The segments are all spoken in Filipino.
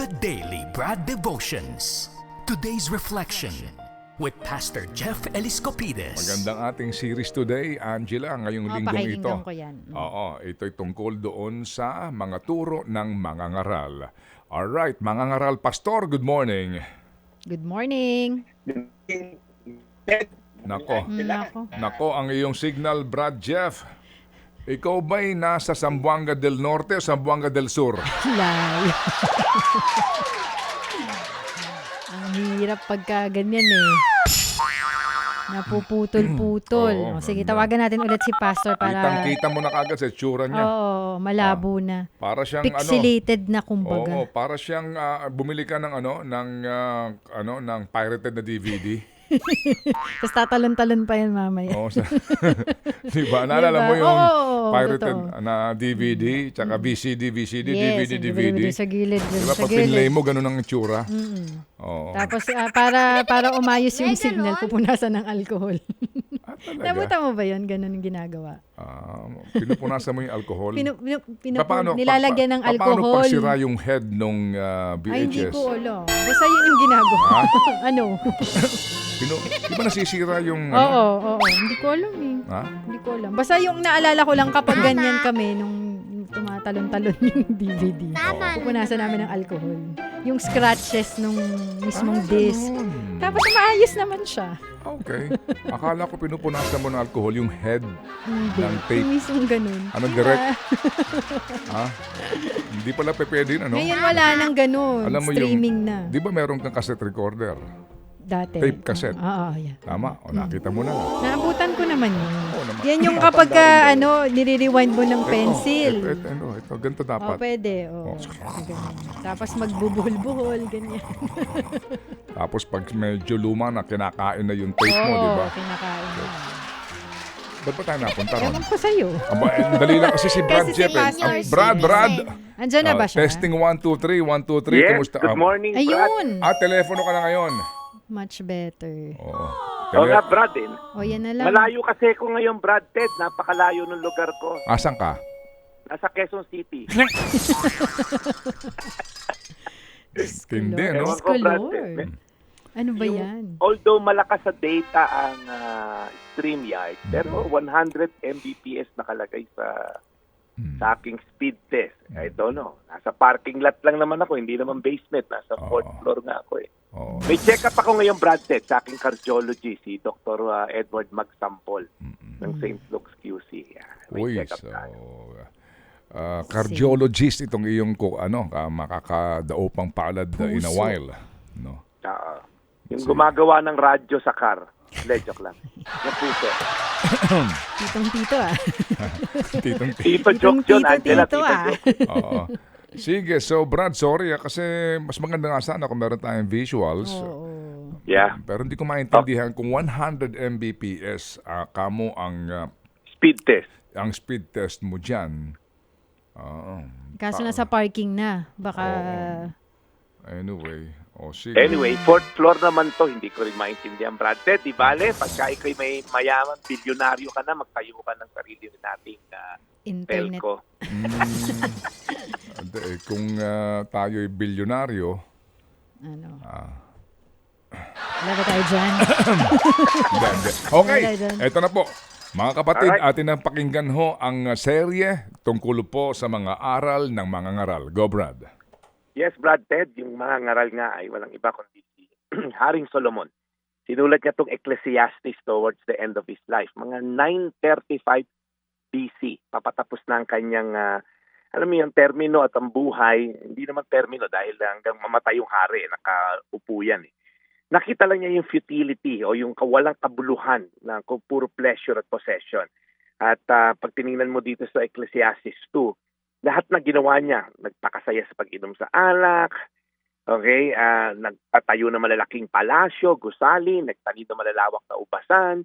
The Daily Brad Devotions. Today's reflection with Pastor Jeff Eliscopides. Magandang ating series today, Angela, ngayong Oh, linggong ito. ko yan. Oo, ito'y tungkol doon sa mga turo ng mga ngaral. Alright, mga ngaral, Pastor, good morning. Good morning. Nako, Mm, ako. nako ang iyong signal, Brad Jeff. Ikaw ba'y nasa Zamboanga del Norte o Zamboanga del Sur? Layo. Ang hirap pagka ganyan eh. Napuputol-putol. Oo, O, sige, tawagan natin ulit si Pastor para... Kitang-kita mo na kagad sa tsura niya. Oo, malabo na. Para siyang ano, Pixelated na Oo, kumbaga. para siyang ah, bumili ka ng ano, ng ah, ano, ng pirated na DVD. Tapos tatalon-talon pa yan mamaya. Oo, sa, di ba? Naalala Diba? mo yung Oo, pirated totoo. na DVD, tsaka VCD, VCD, yes, DVD, yung DVD. Sa gilid. Di ba? Sa Pag pinlay gilid. mo, ganun ang itsura. Oo. Tapos ah, para para umayos yung signal, pupunasan ng alcohol. Ah, talaga. Nabuta mo ba yun? Ganun yung ginagawa. Ah, pinupunasan mo yung alcohol. Pinu, pinu, pinu- Paano- nilalagyan ng pa- Paano alcohol. pag sira yung head nung ah, Ay, hindi VHS? ko alam. Basta yun yung ginagawa. Ha? ano? Pinu, di ba nasisira yung... Oo, Ano? oo. Hindi ko alam eh. Ha? Hindi ko alam. Basta yung naalala ko lang kapag ganyan kami nung tumatalon-talon yung DVD. Pupunasan namin ng alcohol. Yung scratches nung mismong disc. Ganun. Tapos maayos naman siya. Okay. Akala ko pinupunasan mo ng alcohol yung head. Hindi. Ng tape. Yung mismong ganun. Ano, direct? Ha? Hindi pala pe pwede yun, ano? Ngayon wala nang ganun. Alam mo yung- Streaming na. Di ba meron kang cassette recorder? Dati. tape cassette. Oo, oo, yeah. Tama? O nakita mo na. Naabutan ko naman yun. Oo naman. Yan yung kapag ka, ano, nire-rewind mo ng pencil. Ito, ito, ito, ito, ganito Oh, dapat. pwede. Oh. Ganyan. Tapos magbubuhol-buhol, ganyan. Tapos pag medyo luma na, kinakain na yung tape mo, di ba? Oo, kinakain mo. Ba't ba tayo napunta ron? Ewan ko sa'yo. Aba, eh, dali lang kasi si Brad Kasi si Jeff. eh. Pastor Ah, Brad. Brad. Andyan na Ah, ba siya? Testing 1, 2, 3, 1, 2, 3. Yes, Kumusta? good Ah, morning, Brad. Ayun. Ah, telepono ka na ngayon. Much better. Oo. Oo Tele- nga, Brad. Eh. O, yan na lang. Malayo kasi ko ngayon, Brad Ted. Napakalayo ng lugar ko. Asan ka? Nasa Quezon City. Hindi, no? Diyos ko, ko, Brad. Lord. Eh, Ano ba Yung- yan? Although malakas sa data ang uh, StreamYard, pero 100 Mbps nakalagay sa Hmm. sa aking speed test. I don't know. Nasa parking lot lang naman ako, hindi naman basement. Nasa fourth Oo. floor nga ako eh. Oo. May check-up ako ngayon, Brad Ted, sa aking cardiology, si Dr. uh, Edward Magsampol ng St. Luke's QC. Yeah, may Uy, check-up so... tayo. ah, cardiologist itong iyong ko ano ka makakadaopang palad uh, in a Puso. while no Oo. yung gumagawa ng radyo sa car. Hindi, joke lang. Yung puso. Titong-tito ah. titong Tito joke yun, Angela. Tito-tito Tito ah. joke. Oo. Sige, so Brad, sorry ah, kasi mas maganda nga sana kung meron tayong visuals. Oo. Yeah. Pero hindi ko maintindihan kung 100 Mbps ah, kamo ang ah, Speed test. ang speed test mo diyan. Oo. Kaso nasa parking na. Baka... Anyway, o sige. Anyway, fourth floor naman to. Hindi ko rin maintindihan, Brad Ted. Di bale, pagka ikaw'y may mayaman, bilyonaryo ka na, magtayo ka ng sarili nating uh, internet. telco. Mm, ade, eh, kung ah, tayo'y bilyonaryo, Ano? ah, Wala ba tayo dyan? Hindi, hindi. Okay, Wala dyan. eto na po. Mga kapatid, Alright. atin ang pakinggan ho ang uh, serye tungkol po sa mga aral ng mga ngaral. Go, Brad. Yes, Brad Ted, yung mga ngaral nga ay walang iba kundi si Haring Solomon. Sinulat niya itong Ecclesiastes towards the end of his life. Mga 935 BC. Papatapos na ang kanyang, ah, alam mo yung termino at ang buhay. Hindi naman termino dahil hanggang mamatay yung hari. Nakaupo yan eh. Nakita lang niya yung futility o yung kawalang kabuluhan na puro pleasure at possession. At ah, pag tiningnan mo dito sa Ecclesiastes 2, lahat na ginawa niya, nagpakasaya sa pag-inom sa alak, okay, ah, nagpatayo ng malalaking palasyo, gusali, nagtanim ng malalawak na ubasan,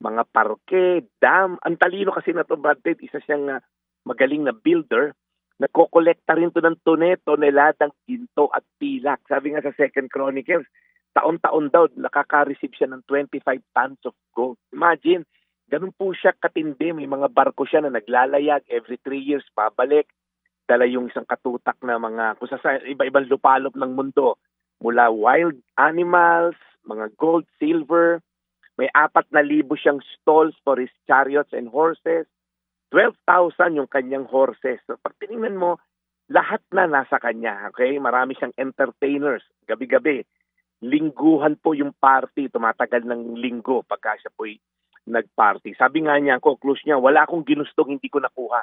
mga parke, dam. Ang talino kasi na to, Brad Pitt, isa siyang ah, magaling na builder. Nagkokolekta rin to ng tone, toneladang ginto at pilak. Sabi nga sa Second Chronicles, taon-taon daw nakaka-receive siya ng 25 tons of gold. Imagine, ganun po siya katindi. May mga barko siya na naglalayag every three years, pabalik. Dala yung isang katutak na mga kung sa iba-ibang lupalop ng mundo mula wild animals, mga gold, silver, may apat na libo siyang stalls for his chariots and horses. 12,000 yung kanyang horses. So pag tinignan mo, lahat na nasa kanya. Okay? Marami siyang entertainers. Gabi-gabi. Lingguhan po yung party. Tumatagal ng linggo pagka siya po'y nag-party. Sabi nga niya, conclusion niya, wala akong ginustong hindi ko nakuha.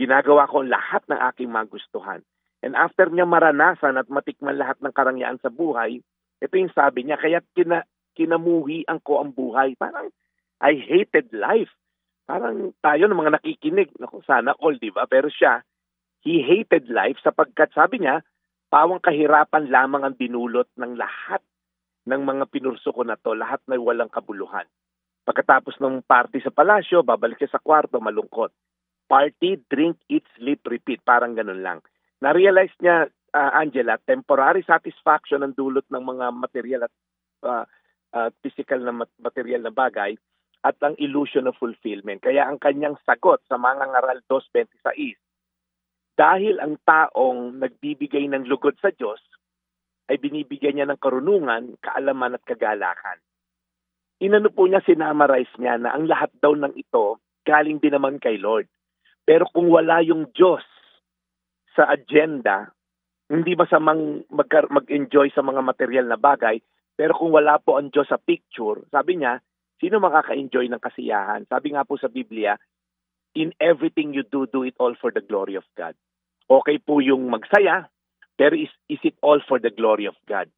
Ginagawa ko lahat ng aking magustuhan. And after niya maranasan at matikman lahat ng karangyaan sa buhay, ito yung sabi niya, kaya kina, kinamuhi ang ko ang buhay. Parang, I hated life. Parang tayo ng mga nakikinig, naku, sana all, di ba? Pero siya, he hated life sapagkat sabi niya, pawang kahirapan lamang ang dinulot ng lahat ng mga pinurso ko na to, lahat na walang kabuluhan. Pagkatapos ng party sa palasyo, babalik siya sa kwarto, malungkot. Party, drink, eat, sleep, repeat. Parang ganun lang. Na-realize niya, ah, Angela, temporary satisfaction ang dulot ng mga material at ah, ah, physical na mat- material na bagay at ang illusion of fulfillment. Kaya ang kanyang sagot sa mga ngaral 2.26, dahil ang taong nagbibigay ng lugod sa Diyos, ay binibigyan niya ng karunungan, kaalaman at kagalakan. Inano po niya, sinamarize niya na ang lahat daw ng ito galing din naman kay Lord. Pero kung wala yung Diyos sa agenda, hindi masamang magka- mag-enjoy sa mga material na bagay, pero kung wala po ang Diyos sa picture, sabi niya, sino makaka-enjoy ng kasiyahan? Sabi nga po sa Biblia, in everything you do, do it all for the glory of God. Okay po yung magsaya, pero is, is it all for the glory of God?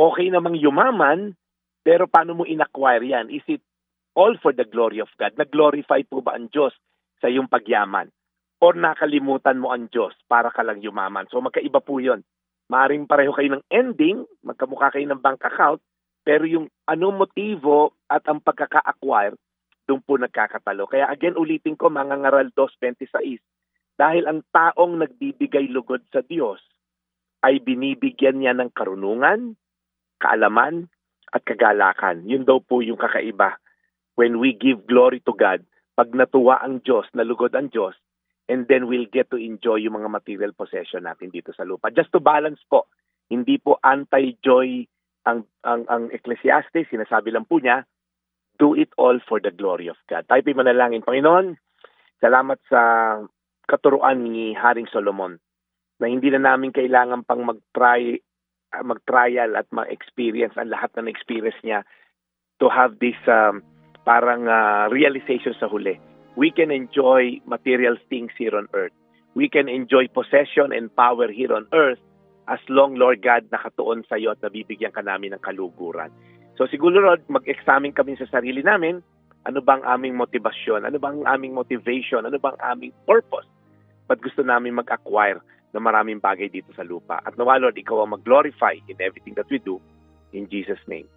Okay namang yumaman, pero paano mo in-acquire yan? Is it all for the glory of God? Nag-glorify po ba ang Diyos sa iyong pagyaman? Or nakalimutan mo ang Diyos para ka lang yumaman? So magkaiba po yun. Maaring pareho kayo ng ending, magkamukha kayo ng bank account, pero yung anong motibo at ang pagkaka-acquire, doon po nagkakatalo. Kaya again, ulitin ko, mga ngaral 2.26, dahil ang taong nagbibigay lugod sa Diyos ay binibigyan niya ng karunungan, kaalaman, at kagalakan. Yun daw po yung kakaiba. When we give glory to God, pag natuwa ang Diyos, nalugod ang Diyos, and then we'll get to enjoy yung mga material possession natin dito sa lupa. Just to balance po, hindi po anti-joy ang, ang, ang Ecclesiastes, sinasabi lang po niya, do it all for the glory of God. Tayo po'y manalangin. Panginoon, salamat sa katuruan ni Haring Solomon na hindi na namin kailangan pang mag-try mag-trial at ma-experience ang lahat ng experience niya to have this um, parang uh, realization sa huli. We can enjoy material things here on earth. We can enjoy possession and power here on earth as long, Lord God, nakatuon sa iyo at nabibigyan ka namin ng kaluguran. So siguro, Lord, mag-examine kami sa sarili namin. Ano bang aming motivasyon? Ano bang aming motivation? Ano bang aming purpose? Ba't gusto namin mag-acquire ng maraming bagay dito sa lupa? At nawa, Lord, ikaw ang mag-glorify in everything that we do. In Jesus' name.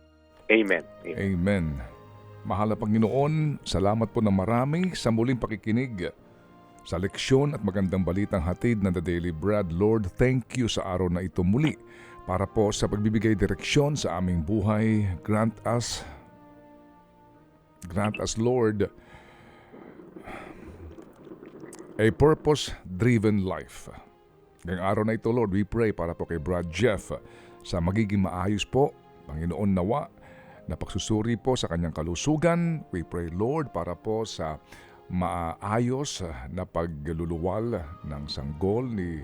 Amen. Amen. Amen. Mahal na Panginoon, salamat po na marami sa muling pakikinig sa leksyon at magandang balitang hatid ng The Daily Bread. Lord, thank you sa araw na ito muli para po sa pagbibigay direksyon sa aming buhay. Grant us, grant us, Lord, a purpose-driven life. Ngayong araw na ito, Lord, we pray para po kay Brad Jeff sa magiging maayos po, Panginoon nawa, na pagsusuri po sa kanyang kalusugan. We pray, Lord, para po sa maayos na pagluluwal ng sanggol ni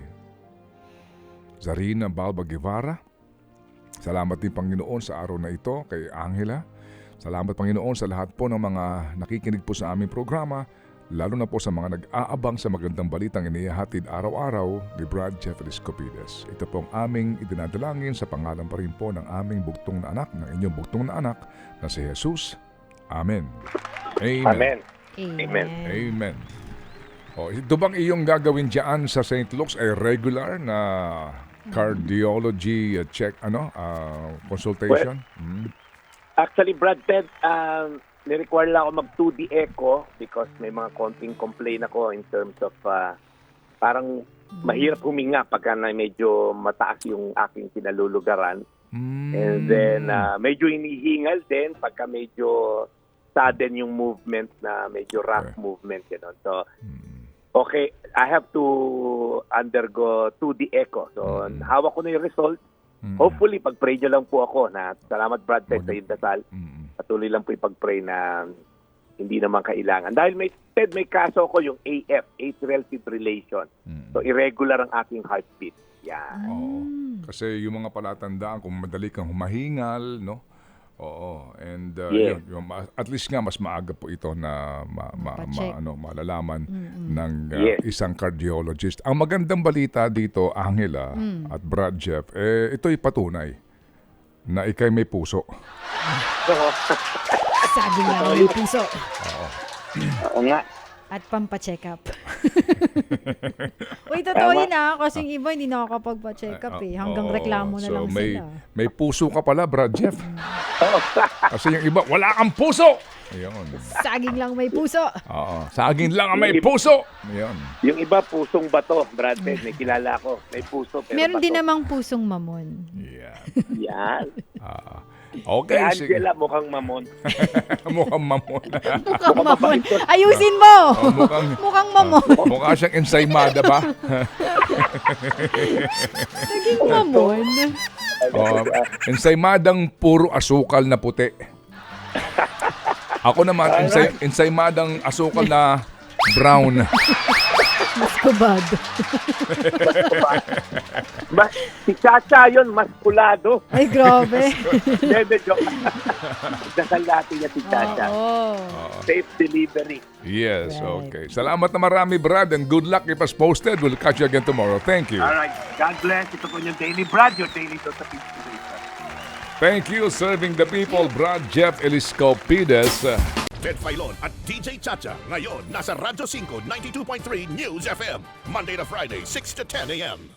Zarina Balba Guevara. Salamat din Panginoon sa araw na ito kay Angela. Salamat Panginoon sa lahat po ng mga nakikinig po sa aming programa, lalo na po sa mga nag-aabang sa magandang balitang inihahatid araw-araw ni Brad Jeffrey Scopides. Ito po ang aming idinadalangin sa pangalan pa rin po ng aming bugtong na anak, ng inyong bugtong na anak na si Jesus. Amen. Amen. Amen. Amen. Amen. O, ito bang iyong gagawin dyan sa St. Luke's ay regular na cardiology uh, check, ano, uh, consultation? Mm. Actually, Brad Ted, um, ni-require lang ako mag 2D echo because may mga konting complain ako in terms of uh, parang mahirap huminga pagka na medyo mataas yung aking kinalulugaran. Mm. And then uh, medyo inihingal din pagka medyo sudden yung movement na medyo rough Okay. movement. Gano'n. So, Mm. Okay, I have to undergo 2D echo. So, Mm. hawak ko na yung result. Mm. Hopefully, pag-pray nyo lang po ako na salamat Brad Mm. sa iyong dasal. Mm. Patuloy lang po ipag-pray na hindi naman kailangan. Dahil may, Ted, may kaso ko yung AF, atrial fibrillation. Mm. So, irregular ang aking heartbeat. Yan. Oo. Kasi yung mga palatandaan, kung madali kang humahingal, no? Oo. And uh, Yes. yun, yung ma- at least nga mas maaga po ito na ma, ma, ma- ano, malalaman ng uh, Yes. isang cardiologist. Ang magandang balita dito, Angela at Brad Jeff, eh, ito'y patunay na ikay may puso. Sabi nga, may puso. Oo nga. At pampacheck up. Uy, totoo yun ah. Kasi yung iba hindi nakakapagpa-check up eh. Hanggang Oo. reklamo na So, lang may, sila. May puso ka pala, Brad Jeff. Kasi yung iba, wala kang puso! Ayun. Saging lang may puso. Oo. Saging lang ang may puso! Ayun. Yung iba, pusong bato, Brad Ted. May kilala ko. May puso, pero Meron bato. din namang pusong mamon. Yeah. Yan. Ah. Kay okay, sige. Angela, mukhang mamon. Mukhang mamon. Mukhang mamon. Ayusin mo! Oh, mukhang, Mukhang mamon. mukha siyang ensaymada ba? Naging mamon. Oh, ensaymadang puro asukal na puti. Ako naman, ensay, ensaymadang asukal na brown. Muscovado. Mas, si Chacha yun, maskulado. Ay, grabe. Dede, joke. Dasal natin niya si Chacha. Oo. Safe delivery. Yes, Right. okay. Salamat na marami, Brad, and good luck if as posted. We'll catch you again tomorrow. Thank you. Alright. God bless. Ito po yung Daily Brad, your daily dose of inspiration. Thank you, serving the people, Brad Jeff Eliscopides. Ted Filon at DJ Chacha. Ngayon, nasa Radyo 5, 92.3 News FM. Monday to Friday, 6 to 10 a.m.